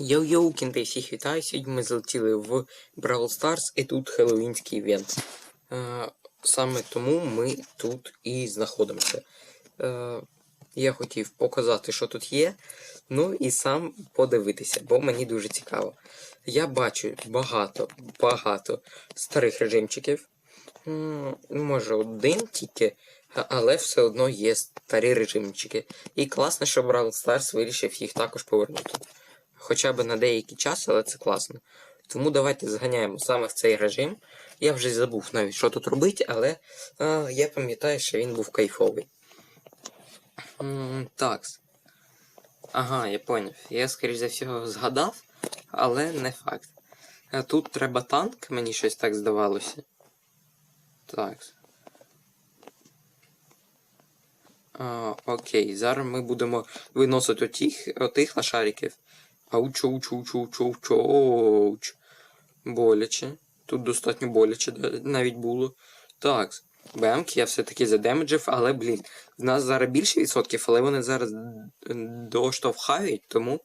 Йоу-йоу, кінти, всіх вітаю. Сьогодні ми залетіли в Brawl Stars і тут хеллоуінський івент. Е, саме тому ми тут і знаходимося. Е, я хотів показати, що тут є, ну і сам подивитися, бо мені дуже цікаво. Я бачу багато, багато старих режимчиків. Може, один тільки, але все одно є старі режимчики. І класно, що Brawl Stars вирішив їх також повернути хоча б на деякий час, але це класно. Тому давайте зганяємо саме в цей режим. Я вже забув навіть, що тут робити, але е, я пам'ятаю, що він був кайфовий. Так. Ага, я поняв. Я, скоріш за всього, згадав, але не факт. Е, Тут треба танк, мені щось так здавалося. Так. А, окей, зараз ми будемо виносити отих, отих лошариків. Ауч, ауч, ауч, ауч, ауч, ауч. Боляче. Тут достатньо боляче навіть було. Так, бемк, я все-таки задемеджив, але, блін, в нас зараз більше відсотків, але вони зараз доштовхають, тому.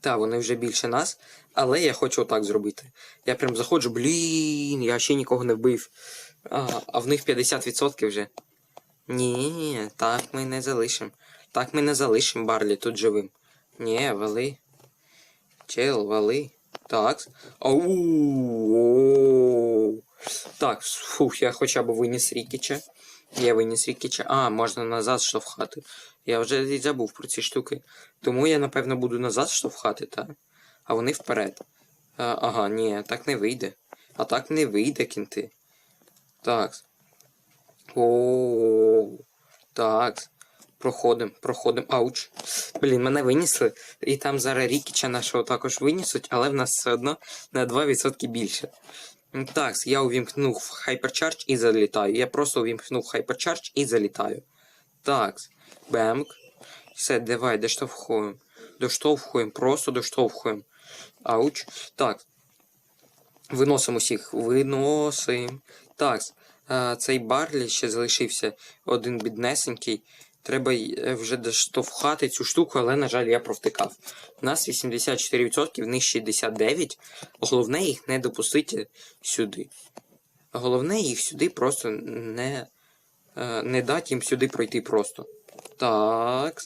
Та, вони вже більше нас, але я хочу отак зробити. Я прям заходжу, блін, я ще нікого не вбив. А, а в них 50% вже. Ні, так ми не залишимо. Так ми не залишимо Барлі тут живим. Ні, вали. Чел, вали. Так. Ау. Так, фух, я хоча б виніс Рікіча. Я виніс Рікіча. А, можна назад штовхати. Я вже забув про ці штуки. Тому я, напевно, буду назад штовхати, так? А вони вперед. А, ага, ні, так не вийде. А так не вийде, кінти. Так. О, так. Проходим, проходим. Ауч. Блін, мене винесли. І там зараз Рікіча нашого також винесуть, але в нас все одно на 2% більше. Так, я увімкнув Hypercharge і залітаю. Я просто увімкнув Hypercharge і залітаю. Так, бемк. Все, давай, доштовхуємо. Доштовхуємо, просто доштовхуємо. Ауч. Так. Виносимо всіх. Виносимо. Так. Цей Барлі ще залишився один біднесенький. Треба е, вже доштовхати цю штуку, але, на жаль, я провтикав. У нас 84%, в них 69%. Головне їх не допустити сюди. Головне їх сюди просто не, е, не дати їм сюди пройти просто. Так.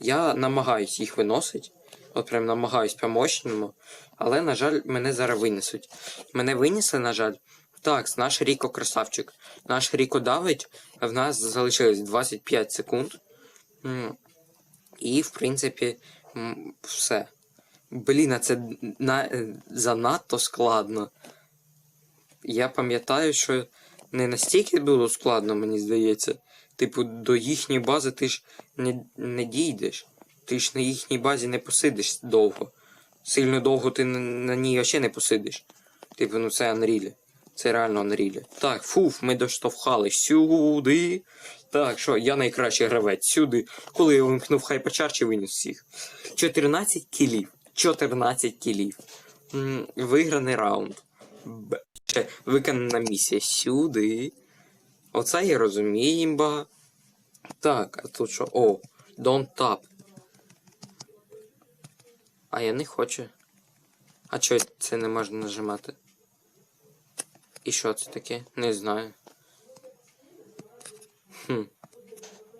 Я намагаюсь їх виносити. От прям намагаюсь по-мощному. Але, на жаль, мене зараз винесуть. Мене винесли, на жаль. Так, наш Ріко красавчик. Наш Ріко давить, в нас залишилось 25 секунд. І, в принципі, все. Блін, а це на... е, занадто складно. Я пам'ятаю, що не настільки було складно, мені здається. Типу, до їхньої бази ти ж не, не дійдеш. Ти ж на їхній базі не посидиш довго. Сильно довго ти на, ній ще не посидиш. Типу, ну це Unreal. Це реально Unreal. Так, фуф, ми доштовхали сюди. Так, що, я найкращий гравець сюди. Коли я вимкнув хайперчарч і виніс всіх. 14 кілів. 14 кілів. Виграний раунд. Б... Ще виконана місія сюди. Оце я розумію, імба. Так, а тут що? О, don't tap. А я не хочу. А чого це не можна нажимати? І що це таке? Не знаю. Хм.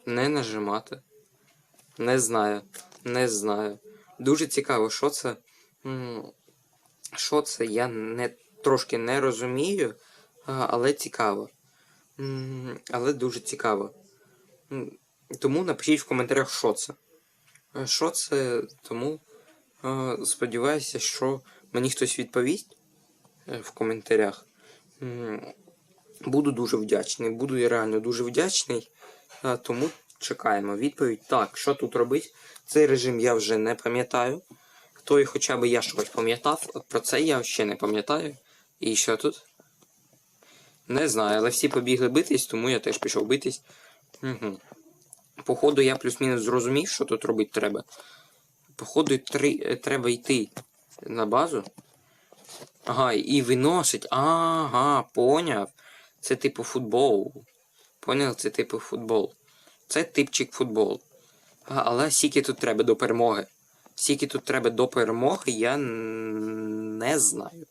Не нажимати. Не знаю. Не знаю. Дуже цікаво, що це. Що це? Я не трошки не розумію, але цікаво. Але дуже цікаво. Тому напишіть в коментарях, що це. Е, Що це, тому е, сподіваюся, що мені хтось відповість е, в коментарях. Буду дуже вдячний. Буду реально дуже вдячний. Тому чекаємо відповідь. Так, що тут робить? Цей режим я вже не пам'ятаю. Хто і хоча б я щось пам'ятав, про це я ще не пам'ятаю. І що тут? Не знаю, але всі побігли битись, тому я теж пішов битись. Угу. Походу, я плюс-мінус зрозумів, що тут робити треба. Походу, три, е, треба йти на базу. Ага, і виносить. Ага, поняв. Це типу футбол. Поняв, це типу футбол. Це типчик футбол. А, але скільки тут треба до перемоги. Скільки тут треба до перемоги, я не знаю.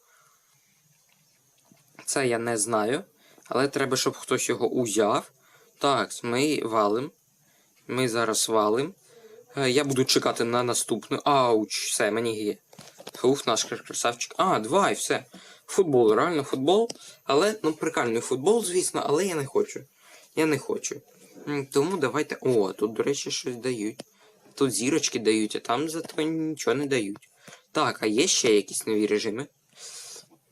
Це я не знаю. Але треба, щоб хтось його узяв. Так, ми валим. Ми зараз валим. Е, Я буду чекати на наступну. Ауч, все, мені є. Уф, наш красавчик. А, два і все. Футбол, реально футбол. Але, ну, прикольний футбол, звісно, але я не хочу. Я не хочу. Тому давайте. О, тут, до речі, щось дають. Тут зірочки дають, а там зато нічого не дають. Так, а є ще якісь нові режими?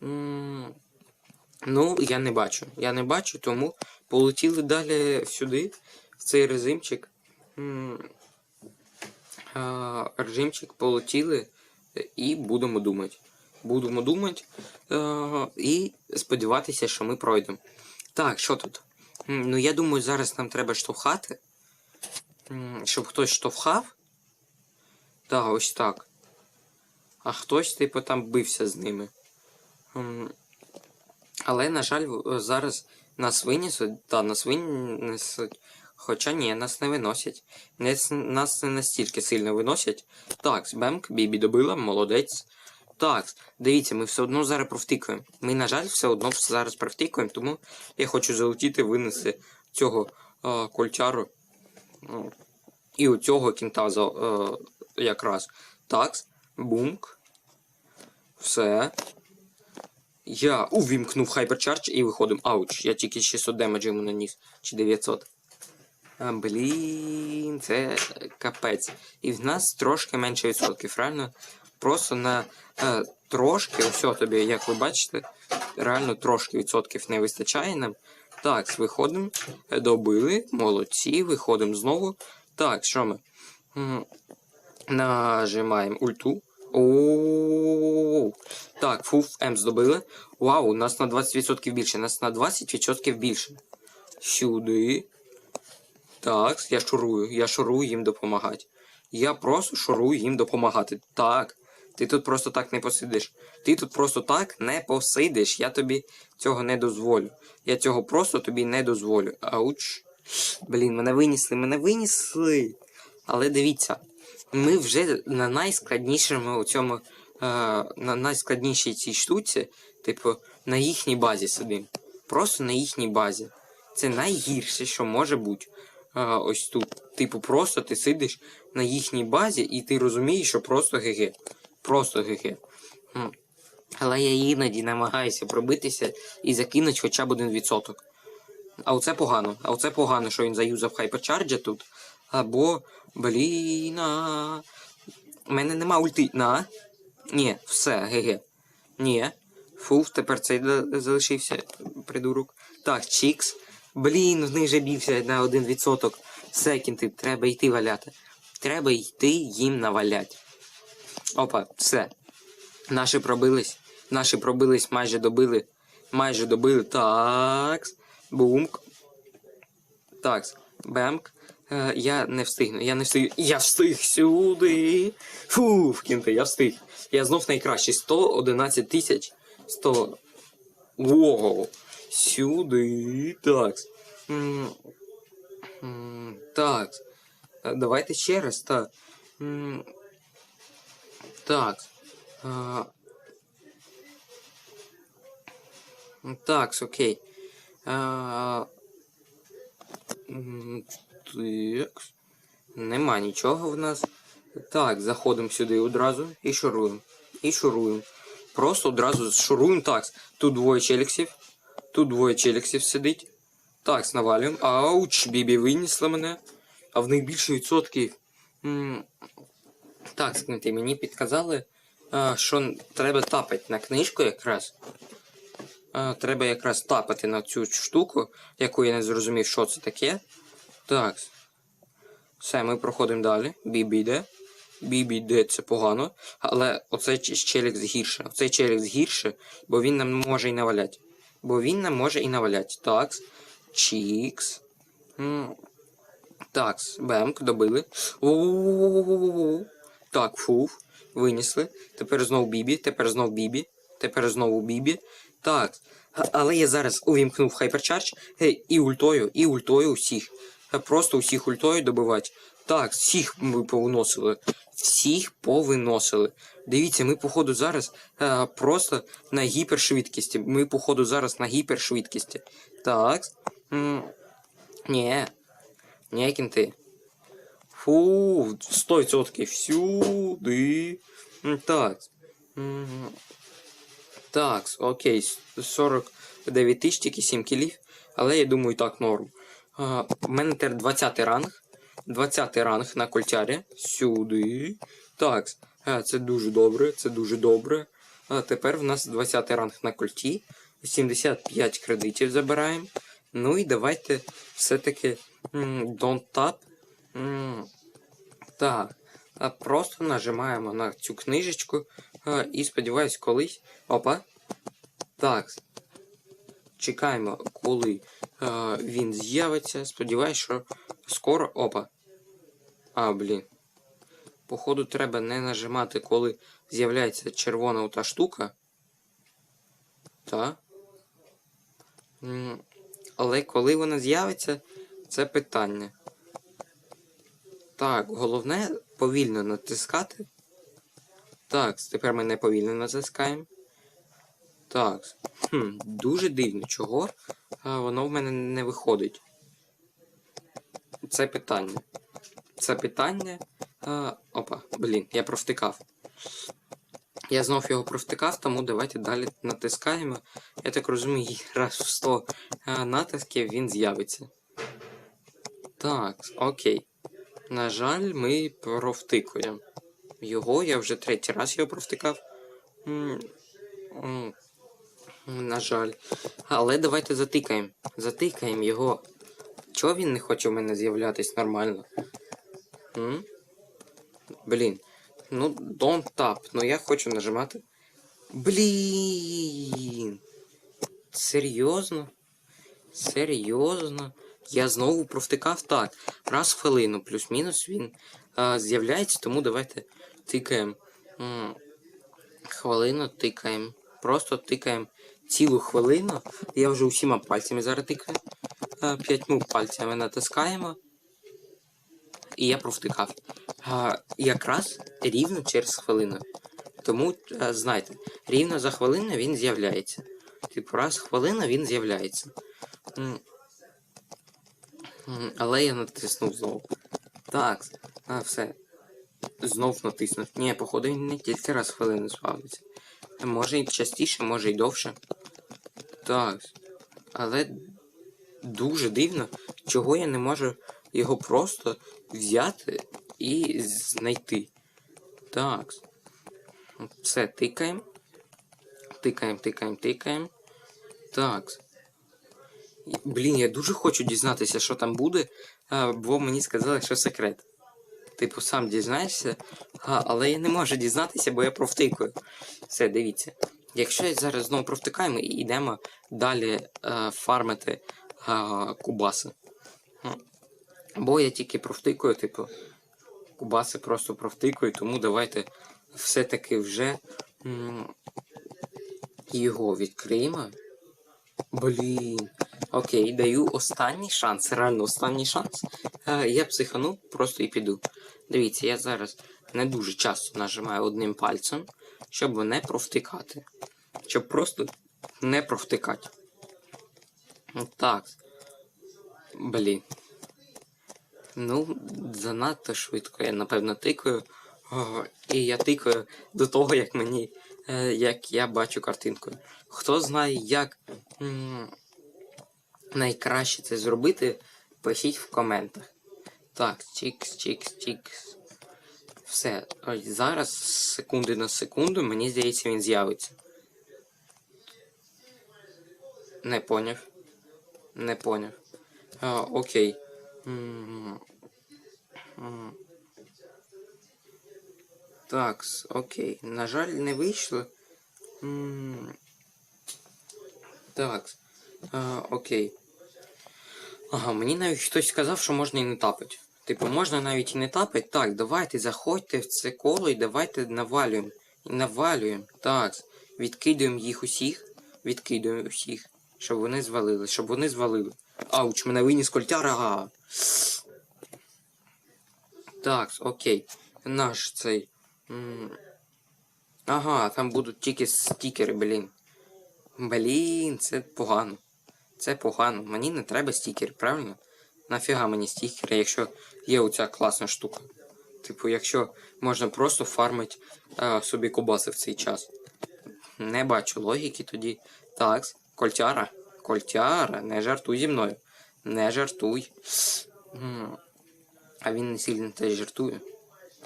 М, Ну, я не бачу. Я не бачу, тому полетіли далі сюди, в цей режимчик. М, а, Режимчик полетіли і будемо думати. Будемо думати е, і сподіватися, що ми пройдемо. Так, що тут? Ну, я думаю, зараз нам треба штовхати. Щоб хтось штовхав. Так, ось так. А хтось, типу, там бився з ними. Але, на жаль, зараз нас винесуть. Та, нас винесуть. Хоча ні, нас не виносять. Не, нас не настільки сильно виносять. Так, Бемк, Бібі добила, молодець. Так, дивіться, ми все одно зараз провтикуємо. Ми, на жаль, все одно зараз провтикуємо, тому я хочу залетіти, винести цього е, кольчару. Ну, І у цього кінта за, е, якраз. Так, бумк. Все. Я увімкнув хайперчардж і виходимо. Ауч, я тільки 600 демеджа йому наніс. Чи 900. Блін, це капець. І в нас трошки менше відсотків, реально. Просто на е, трошки, ось тобі, як ви бачите, реально трошки відсотків не вистачає нам. Так, виходимо, добили, молодці, виходимо знову. Так, що ми? Нажимаємо ульту. Оу. Так, фуф, М здобили. Вау, у нас на 20% більше. У нас на 20% більше. Сюди. Так, я шурую. Я шурую їм допомагати. Я просто шурую їм допомагати. Так. Ти тут просто так не посидиш. Ти тут просто так не посидиш. Я тобі цього не дозволю. Я цього просто тобі не дозволю. Ауч. Блін, мене винесли, мене винесли. Але дивіться, ми вже на найскладнішому у цьому, е, на найскладнішій цій штуці, типу, на їхній базі сидимо. Просто на їхній базі. Це найгірше, що може бути. Е, ось тут. Типу, просто ти сидиш на їхній базі і ти розумієш, що просто ГГ. Просто ГГ. Але я іноді намагаюся пробитися і закинути хоча б один відсоток. А оце погано. А оце погано, що він заюзав хайперчарджа тут. Або, блін. У мене нема ульти. На. Ні, все, ГГ. Ні. Фуф, тепер цей залишився, придурок. Так, Чікс. Блін, в них же більше на 1%. Секінти, треба йти валяти. Треба йти їм навалять. Опа, все. Наші пробились. Наші пробились, майже добили. Майже добили. Так. Бумк. Так. Бемк. Е, я не встигну. Я не встиг. Я встиг сюди. Фу, в кінти, я встиг. Я знов найкращий. 111 тисяч. 100. Воу. Сюди. Так. Так. Е, Давайте ще раз. Так. Так. А, Так, окей. Так. Нема нічого в нас. Так, заходимо сюди одразу і шуруємо. І шуруємо. Просто одразу шуруємо. Так, тут двоє челіксів. Тут двоє челіксів сидить. Так, навалюємо. Ауч, бібі винесла мене. А в них більше відсотків. Так, скиньте, мені підказали, що треба тапати на книжку якраз. Треба якраз тапати на цю штуку, яку я не зрозумів, що це таке. Так. Все, ми проходимо далі. Бібі йде. Бібі йде, це погано. Але оцей челік гірше. Оцей челік гірше, бо він нам може і навалять. Бо він нам може і навалять. Так. Чікс. Так, бемк, добили. Так, фуф. Винесли. Тепер знову бібі, тепер знову бібі, тепер знову бібі. Так. Але я зараз увімкнув хайперчардж е, і ультою, і ультою усіх. Е, Просто усіх ультою добивати. Так, всіх ми повиносили. всіх повиносили. Дивіться, ми, походу, зараз е, просто на гіпершвидкості. Ми, походу, зараз на гіпершвидкості. Так. Ні. Ні, кінти. Фу, 100% всюди. Так. Так, окей, 49 тисяч, тільки 7 кілів. Але я думаю, так норм. У мене тепер 20 ранг. 20 ранг на кольтярі. Сюди. Так, а, це дуже добре, це дуже добре. А тепер в нас 20 ранг на кольті. 75 кредитів забираємо. Ну і давайте все-таки don't tap. Так. Просто нажимаємо на цю книжечку і сподіваюсь, колись. Опа. Так. Чекаємо, коли він з'явиться. Сподіваюсь, що скоро. Опа. А, блін. Походу, треба не нажимати, коли з'являється червона та штука. Та. Але коли вона з'явиться, це питання. Так, головне повільно натискати. Так, тепер ми не повільно натискаємо. Так. Хм, дуже дивно, чого а, воно в мене не виходить. Це питання. Це питання. А, опа, блін, я провтикав. Я знов його провтикав, тому давайте далі натискаємо. Я так розумію, раз в 100 натисків він з'явиться. Так, окей. На жаль, ми провтикуємо. Його я вже третій раз його провтикав. На жаль. Але давайте затикаємо. Затикаємо його. Чого він не хоче в мене з'являтись нормально? М? Блін. Ну, don't tap. Ну я хочу нажимати. Блін. Серйозно? Серйозно? Я знову провтикав так. Раз в хвилину, плюс-мінус він з'являється, тому давайте тикаємо. Хвилину тикаємо. Просто тикаємо цілу хвилину. Я вже усіма пальцями зараз тикаю. А, П'ятьма пальцями натискаємо. І я провтикав. А, якраз рівно через хвилину. Тому а, знайте, рівно за хвилину він з'являється. Типу, раз в хвилину він з'являється. Але я натиснув знову. Так, а, все. Знов натиснув. Ні, походу він не тільки раз хвилину спавниться. Може і частіше, може і довше. Так. Але дуже дивно, чого я не можу його просто взяти і знайти. Так. Все, тикаємо. Тикаємо, тикаємо, тикаємо. Так. Блін, я дуже хочу дізнатися, що там буде, бо мені сказали, що секрет. Типу, сам дізнаєшся, а, але я не можу дізнатися, бо я провтикую. Все, дивіться. Якщо я зараз знову провтикаємо і йдемо далі е, фармити е, кубаси. Бо я тільки провтикую, типу, кубаси просто провтикую, тому давайте все-таки вже його відкриємо. Блін. Окей, даю останній шанс, реально останній шанс. Е, я психану, просто і піду. Дивіться, я зараз не дуже часто нажимаю одним пальцем, щоб не провтикати. Щоб просто не провтикати. Так. Блін. Ну, занадто швидко я, напевно, тикаю. І я тикаю до того, як мені. е, як я бачу картинку. Хто знає, як найкраще це зробити, пишіть в коментах. Так, чікс, чікс, чікс. Все. Ось зараз, з секунди на секунду, мені здається, він з'явиться. Не поняв. Не поняв. А, окей. Так, окей. На жаль, не вийшло. Так. Окей. Ага, мені навіть хтось сказав, що можна і не тапати. Типу, можна навіть і не тапати. Так, давайте заходьте в це коло і давайте навалюємо. І навалюємо. Так. Відкидуємо їх усіх. Відкидуємо усіх. Щоб вони звалили. Щоб вони звалили. Ауч, мене виніс кольтяра. Так, окей. наш цей. Ага, там будуть тільки стікери, блін. Блін, це погано. Це погано. Мені не треба стікери, правильно? Нафіга мені стікери, якщо є оця класна штука. Типу, якщо можна просто фармити е, собі кубаси в цей час. Не бачу логіки тоді. Так, кольтяра. Кольтяра, не жартуй зі мною. Не жартуй. А він не сильно теж жартує.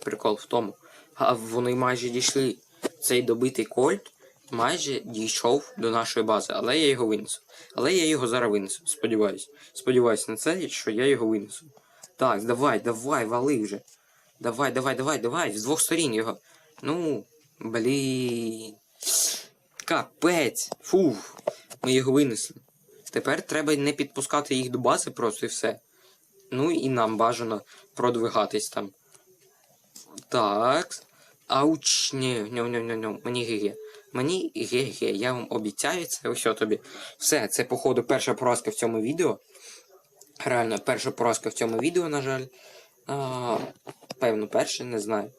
Прикол в тому. А вони майже дійшли. Цей добитий кольт майже дійшов до нашої бази, але я його винесу. Але я його зараз винесу. Сподіваюсь. Сподіваюсь на це, що я його винесу. Так, давай, давай, вали вже. Давай, давай, давай, давай. З двох сторін його. Ну, блін. Капець. Фух. Ми його винесли. Тепер треба не підпускати їх до бази просто і все. Ну і нам бажано продвигатись там. Так. Ауч, ні, ні, ні, ні, ні, мені ГГ. Мені ГГ, я вам обіцяю це, ось тобі. Все, це, походу, перша поразка в цьому відео. Реально, перша поразка в цьому відео, на жаль. А, певно, перша, не знаю.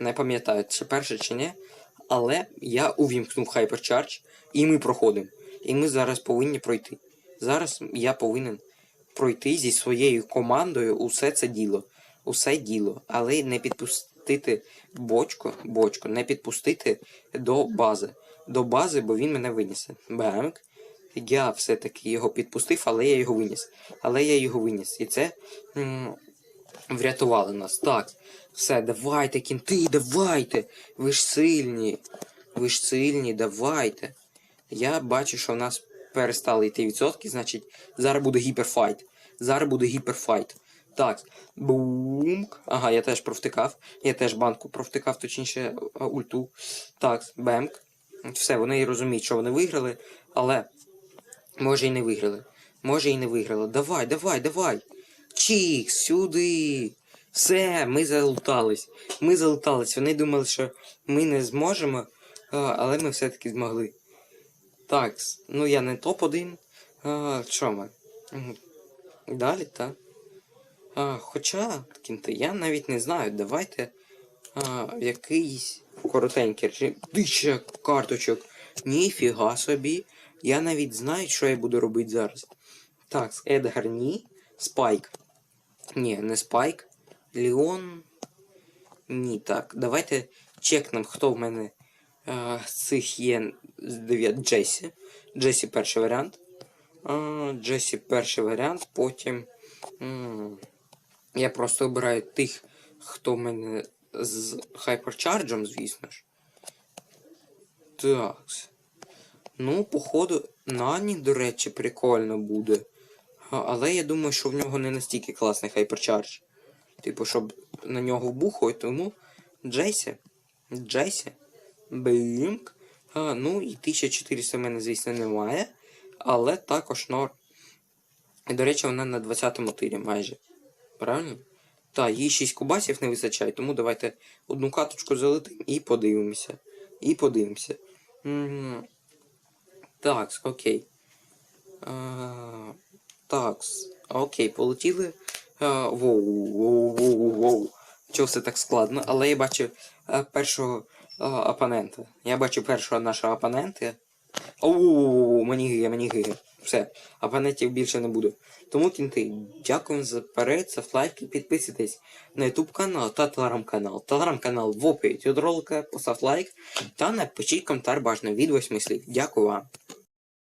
Не пам'ятаю, чи перша, чи ні. Але я увімкнув Hypercharge, і ми проходимо. І ми зараз повинні пройти. Зараз я повинен пройти зі своєю командою усе це діло. Усе діло. Але не підпустити бочку, бочку, не підпустити до бази. До бази, бо він мене винесе. Бемк. Я все-таки його підпустив, але я його виніс. Але я його виніс. І це м, врятувало нас. Так. Все, давайте, кінти, давайте. Ви ж сильні. Ви ж сильні, давайте. Я бачу, що в нас перестали йти відсотки, значить, зараз буде гіперфайт. Зараз буде гіперфайт. Так, бумк. Ага, я теж провтикав. Я теж банку провтикав, точніше а, ульту. Так, бемк. Все, вони розуміють, що вони виграли, але може і не виграли. Може і не виграли. Давай, давай, давай. Чік, сюди. Все, ми залутались. Ми залутались. Вони думали, що ми не зможемо, але ми все-таки змогли. Так, ну я не топ-1. А, Що ми? Далі, так. А, хоча, кінти, я навіть не знаю. Давайте а, якийсь коротенький режим. Тисяча карточок. Ніфіга собі. Я навіть знаю, що я буду робити зараз. Так, Едгар ні. Спайк. Ні, не Спайк. Леон. Ні, так. Давайте чекнемо, хто в мене цих є з 9 Джесі. Джесі перший варіант. Джесі перший варіант. Потім. я просто обираю тих, хто в мене з хайперчарджем, звісно ж. Так. Ну, походу, Нані, до речі, прикольно буде. Але я думаю, що в нього не настільки класний хайперчардж. Типу, щоб на нього вбухувати, тому Джейсі. Джейсі. Бимк. А, ну і 1400 в мене, звісно, немає. Але також нор. І, до речі, вона на 20-му тирі майже. Правильно? Так, їй 6 кубасів не вистачає, тому давайте одну каточку залетимо і подивимося. І подивимося. М, Так, окей. А, так, окей, полетіли. А, воу, воу, воу, воу. Чого все так складно? Але я бачу а, першого а, опонента. Я бачу першого нашого опонента. Оу, мені гиге, мені гиге. Все, опонентів більше не буде. Тому кінти, дякую за перегляд, за лайки, підписуйтесь на YouTube канал та телеграм-канал. Телеграм-канал в описі від ролика, постав лайк та напишіть коментар бажано від 8 слів. Дякую вам.